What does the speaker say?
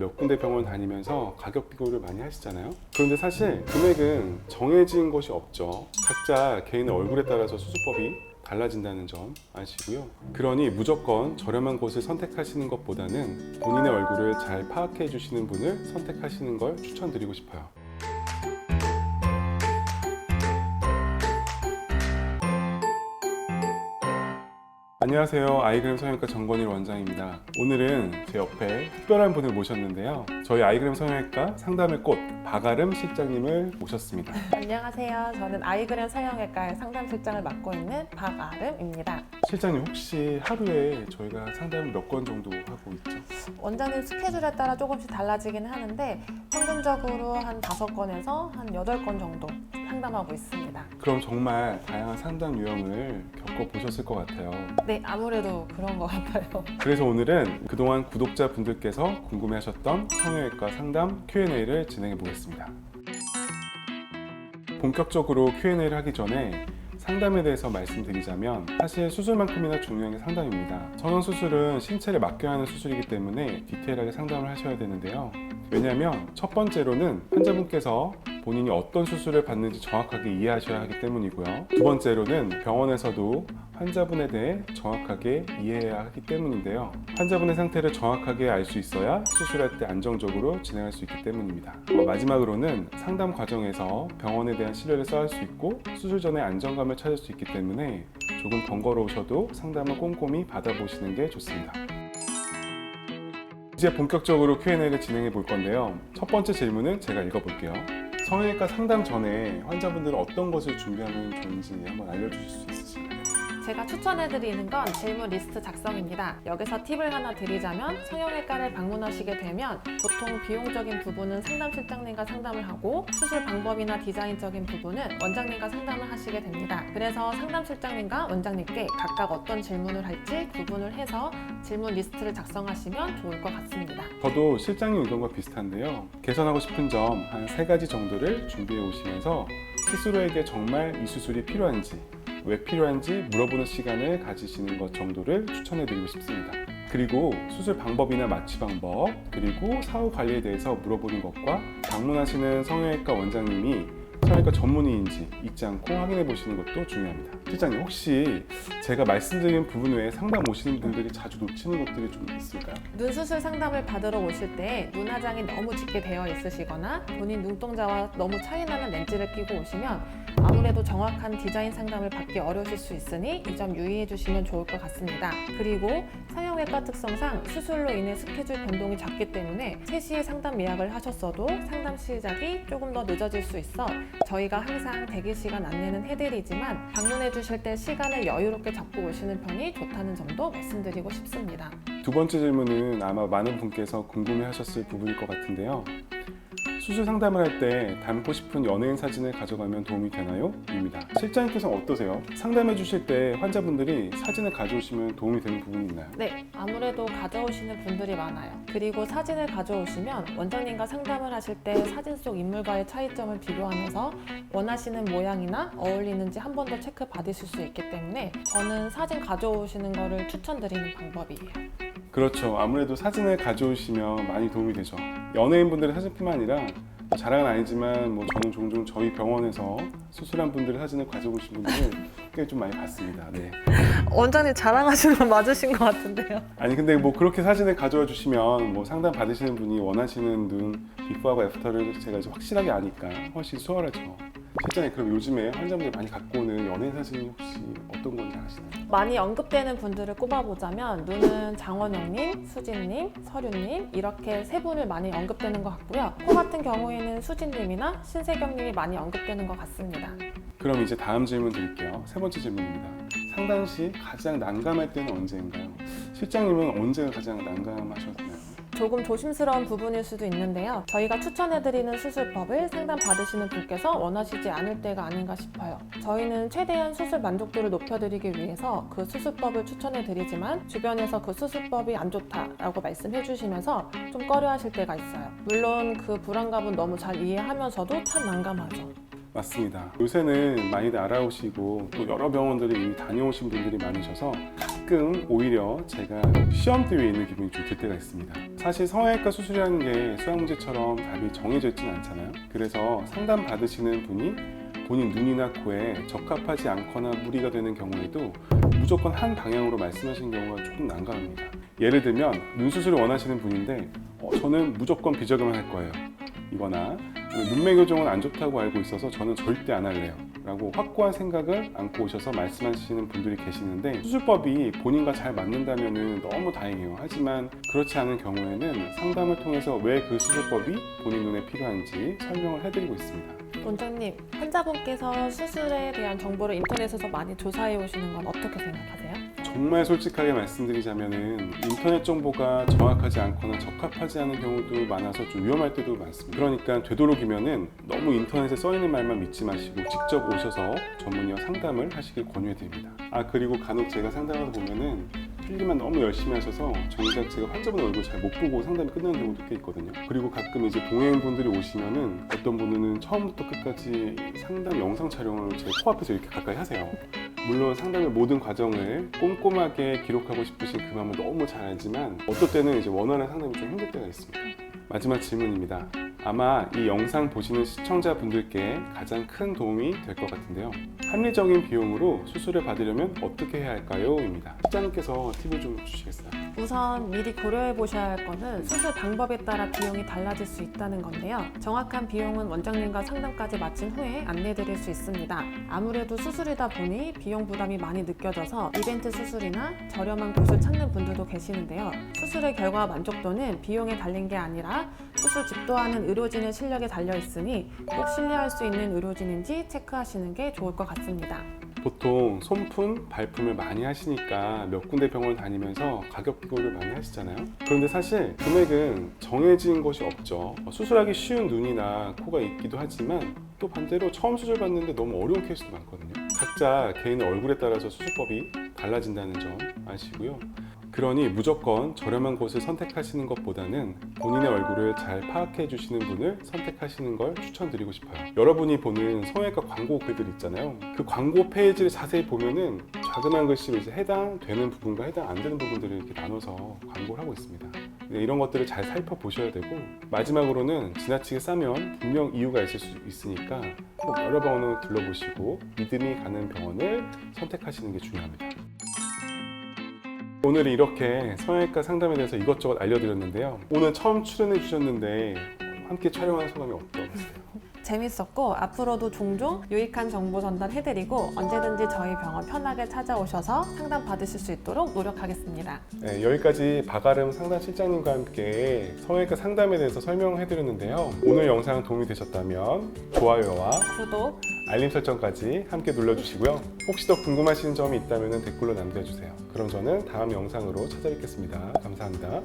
몇 군데 병원 다니면서 가격 비교를 많이 하시잖아요. 그런데 사실 금액은 정해진 것이 없죠. 각자 개인의 얼굴에 따라서 수술법이 달라진다는 점 아시고요. 그러니 무조건 저렴한 곳을 선택하시는 것보다는 본인의 얼굴을 잘 파악해 주시는 분을 선택하시는 걸 추천드리고 싶어요. 안녕하세요. 아이그램 성형외과 정권일 원장입니다. 오늘은 제 옆에 특별한 분을 모셨는데요. 저희 아이그램 성형외과 상담의 꽃 박아름 실장님을 모셨습니다. 안녕하세요. 저는 아이그램 성형외과의 상담 실장을 맡고 있는 박아름입니다. 실장님 혹시 하루에 저희가 상담을 몇건 정도 하고 있죠? 원장님 스케줄에 따라 조금씩 달라지긴 하는데 평균적으로 한 5건에서 한 8건 정도 상담하고 있습니다. 그럼 정말 다양한 상담 유형을 겪어보셨을 것 같아요. 네, 아무래도 그런 것 같아요. 그래서 오늘은 그동안 구독자분들께서 궁금해하셨던 성형외과 상담 Q&A를 진행해 보겠습니다. 본격적으로 Q&A를 하기 전에 상담에 대해서 말씀드리자면 사실 수술만큼이나 중요한 게 상담입니다. 성형 수술은 신체를 맡겨야 하는 수술이기 때문에 디테일하게 상담을 하셔야 되는데요. 왜냐하면 첫 번째로는 환자분께서 본인이 어떤 수술을 받는지 정확하게 이해하셔야 하기 때문이고요. 두 번째로는 병원에서도 환자분에 대해 정확하게 이해해야 하기 때문인데요. 환자분의 상태를 정확하게 알 수 있어야 수술할 때 안정적으로 진행할 수 있기 때문입니다. 어, 마지막으로는 상담 과정에서 병원에 대한 신뢰를 쌓을 수 있고 수술 전에 안정감을 찾을 수 있기 때문에 조금 번거로우셔도 상담을 꼼꼼히 받아보시는 게 좋습니다. 이제 본격적으로 Q&A를 진행해 볼 건데요. 첫 번째 질문은 제가 읽어볼게요. 성형외과 상담 전에 환자분들은 어떤 것을 준비하면 좋은지 한번 알려주실 수 있으실까요? 제가 추천해드리는 건 질문 리스트 작성입니다. 여기서 팁을 하나 드리자면 성형외과를 방문하시게 되면 보통 비용적인 부분은 상담 실장님과 상담을 하고 수술 방법이나 디자인적인 부분은 원장님과 상담을 하시게 됩니다. 그래서 상담 실장님과 원장님께 각각 어떤 질문을 할지 구분을 해서 질문 리스트를 작성하시면 좋을 것 같습니다. 저도 실장님 의견과 비슷한데요. 개선하고 싶은 점 한 세 가지 정도를 준비해 오시면서 스스로에게 정말 이 수술이 필요한지, 왜 필요한지 물어보는 시간을 가지시는 것 정도를 추천해 드리고 싶습니다. 그리고 수술 방법이나 마취 방법, 그리고 사후 관리에 대해서 물어보는 것과 방문하시는 성형외과 원장님이 성형외과 전문의인지 잊지 않고 확인해 보시는 것도 중요합니다. 실장님 혹시 제가 말씀드린 부분 외에 상담 오시는 분들이 자주 놓치는 것들이 좀 있을까요? 눈 수술 상담을 받으러 오실 때 눈화장이 너무 짙게 되어 있으시거나 본인 눈동자와 너무 차이나는 렌즈를 끼고 오시면 아무래도 정확한 디자인 상담을 받기 어려우실 수 있으니 이 점 유의해 주시면 좋을 것 같습니다. 그리고 성형외과 특성상 수술로 인해 스케줄 변동이 작기 때문에 3시에 상담 예약을 하셨어도 상담 시작이 조금 더 늦어질 수 있어 저희가 항상 대기 시간 안내는 해드리지만 방문해 주실 때 시간을 여유롭게 잡고 오시는 편이 좋다는 점도 말씀드리고 싶습니다. 두 번째 질문은 아마 많은 분께서 궁금해 하셨을 부분일 것 같은데요. 수술 상담을 할 때 닮고 싶은 연예인 사진을 가져가면 도움이 되나요? 입니다. 실장님께서는 어떠세요? 상담해 주실 때 환자분들이 사진을 가져오시면 도움이 되는 부분이 있나요? 네, 아무래도 가져오시는 분들이 많아요. 그리고 사진을 가져오시면 원장님과 상담을 하실 때 사진 속 인물과의 차이점을 비교하면서 원하시는 모양이나 어울리는지 한 번 더 체크 받으실 수 있기 때문에 저는 사진 가져오시는 거를 추천드리는 방법이에요. 그렇죠. 아무래도 사진을 가져오시면 많이 도움이 되죠. 연예인분들의 사진뿐만 아니라 자랑은 아니지만 뭐 저는 종종 저희 병원에서 수술한 분들의 사진을 가져오신 분들을 꽤 좀 많이 봤습니다. 네. 원장님 자랑하시는 건 맞으신 것 같은데요. 아니 근데 뭐 그렇게 사진을 가져와 주시면 뭐 상담 받으시는 분이 원하시는 눈 비포하고 애프터를 제가 이제 확실하게 아니까 훨씬 수월하죠. 실장님 그럼 요즘에 환자분들이 많이 갖고 오는 연예인 사진이 혹시 어떤 건지 아시나요? 많이 언급되는 분들을 꼽아보자면 눈은 장원영님, 수진님, 서류님 이렇게 세 분을 많이 언급되는 것 같고요. 코 같은 경우에는 수진님이나 신세경님이 많이 언급되는 것 같습니다. 그럼 이제 다음 질문 드릴게요. 세 번째 질문입니다. 상담 시 가장 난감할 때는 언제인가요? 실장님은 언제가 가장 난감하셨나요? 조금 조심스러운 부분일 수도 있는데요. 저희가 추천해드리는 수술법을 상담 받으시는 분께서 원하시지 않을 때가 아닌가 싶어요. 저희는 최대한 수술 만족도를 높여드리기 위해서 그 수술법을 추천해드리지만 주변에서 그 수술법이 안 좋다라고 말씀해주시면서 좀 꺼려하실 때가 있어요. 물론 그 불안감은 너무 잘 이해하면서도 참 난감하죠. 맞습니다. 요새는 많이들 알아오시고 또 여러 병원들이 이미 다녀오신 분들이 많으셔서 가끔 오히려 제가 시험대 위에 있는 기분이 좀 들 때가 있습니다. 사실 성형외과 수술이라는 게 수학 문제처럼 답이 정해져 있지는 않잖아요. 그래서 상담 받으시는 분이 본인 눈이나 코에 적합하지 않거나 무리가 되는 경우에도 무조건 한 방향으로 말씀하시는 경우가 조금 난감합니다. 예를 들면 눈 수술을 원하시는 분인데 어, 저는 무조건 비저금을 할 거예요. 이거나 눈매 교정은 안 좋다고 알고 있어서 저는 절대 안 할래요. 라고 확고한 생각을 안고 오셔서 말씀하시는 분들이 계시는데 수술법이 본인과 잘 맞는다면 너무 다행이에요. 하지만 그렇지 않은 경우에는 상담을 통해서 왜 그 수술법이 본인 눈에 필요한지 설명을 해드리고 있습니다. 원장님, 환자분께서 수술에 대한 정보를 인터넷에서 많이 조사해 오시는 건 어떻게 생각하세요? 정말 솔직하게 말씀드리자면은 인터넷 정보가 정확하지 않거나 적합하지 않은 경우도 많아서 좀 위험할 때도 많습니다. 그러니까 되도록이면은 너무 인터넷에 써 있는 말만 믿지 마시고 직접 오셔서 전문의와 상담을 하시길 권유해 드립니다. 아 그리고 간혹 제가 상담하다 보면은 필기만 너무 열심히 하셔서 정작 제가 환자분 얼굴 잘 못 보고 상담이 끝나는 경우도 꽤 있거든요. 그리고 가끔 이제 동행분들이 오시면은 어떤 분은 처음부터 끝까지 상담 영상 촬영을 제 코앞에서 이렇게 가까이 하세요. 물론 상담의 모든 과정을 꼼꼼하게 기록하고 싶으신 그 마음은 너무 잘 알지만 어떨 때는 이제 원활한 상담이 좀 힘들 때가 있습니다. 마지막 질문입니다. 아마 이 영상 보시는 시청자분들께 가장 큰 도움이 될 것 같은데요. 합리적인 비용으로 수술을 받으려면 어떻게 해야 할까요? 입니다. 실장님께서 팁을 좀 주시겠어요? 우선 미리 고려해 보셔야 할 거는 수술 방법에 따라 비용이 달라질 수 있다는 건데요. 정확한 비용은 원장님과 상담까지 마친 후에 안내 드릴 수 있습니다. 아무래도 수술이다 보니 비용 부담이 많이 느껴져서 이벤트 수술이나 저렴한 곳을 찾는 분들도 계시는데요. 수술의 결과 만족도는 비용에 달린 게 아니라 수술 집도하는 의료진의 실력에 달려 있으니 꼭 신뢰할 수 있는 의료진인지 체크하시는 게 좋을 것 같습니다. 보통 손품, 발품을 많이 하시니까 몇 군데 병원 다니면서 가격 비교를 많이 하시잖아요. 그런데 사실 금액은 정해진 것이 없죠. 수술하기 쉬운 눈이나 코가 있기도 하지만 또 반대로 처음 수술 받는데 너무 어려운 케이스도 많거든요. 각자 개인의 얼굴에 따라서 수술법이 달라진다는 점 아시고요. 그러니 무조건 저렴한 곳을 선택하시는 것보다는 본인의 얼굴을 잘 파악해 주시는 분을 선택하시는 걸 추천드리고 싶어요. 여러분이 보는 성형외과 광고 글들 있잖아요. 그 광고 페이지를 자세히 보면은 자그마한 글씨로 이제 해당되는 부분과 해당 안 되는 부분들을 이렇게 나눠서 광고를 하고 있습니다. 네, 이런 것들을 잘 살펴보셔야 되고 마지막으로는 지나치게 싸면 분명 이유가 있을 수 있으니까 꼭 여러 병원을 둘러보시고 믿음이 가는 병원을 선택하시는 게 중요합니다. 오늘은 이렇게 성형외과 상담에 대해서 이것저것 알려드렸는데요. 오늘 처음 출연해 주셨는데 함께 촬영하는 소감이 어떠세요? 재밌었고 앞으로도 종종 유익한 정보 전달 해드리고 언제든지 저희 병원 편하게 찾아오셔서 상담 받으실 수 있도록 노력하겠습니다. 네, 여기까지 박아름 상담 실장님과 함께 성형외과 상담에 대해서 설명해드렸는데요. 오늘 영상 도움이 되셨다면 좋아요와 구독, 알림 설정까지 함께 눌러주시고요. 혹시 더 궁금하신 점이 있다면 댓글로 남겨주세요. 그럼 저는 다음 영상으로 찾아뵙겠습니다. 감사합니다.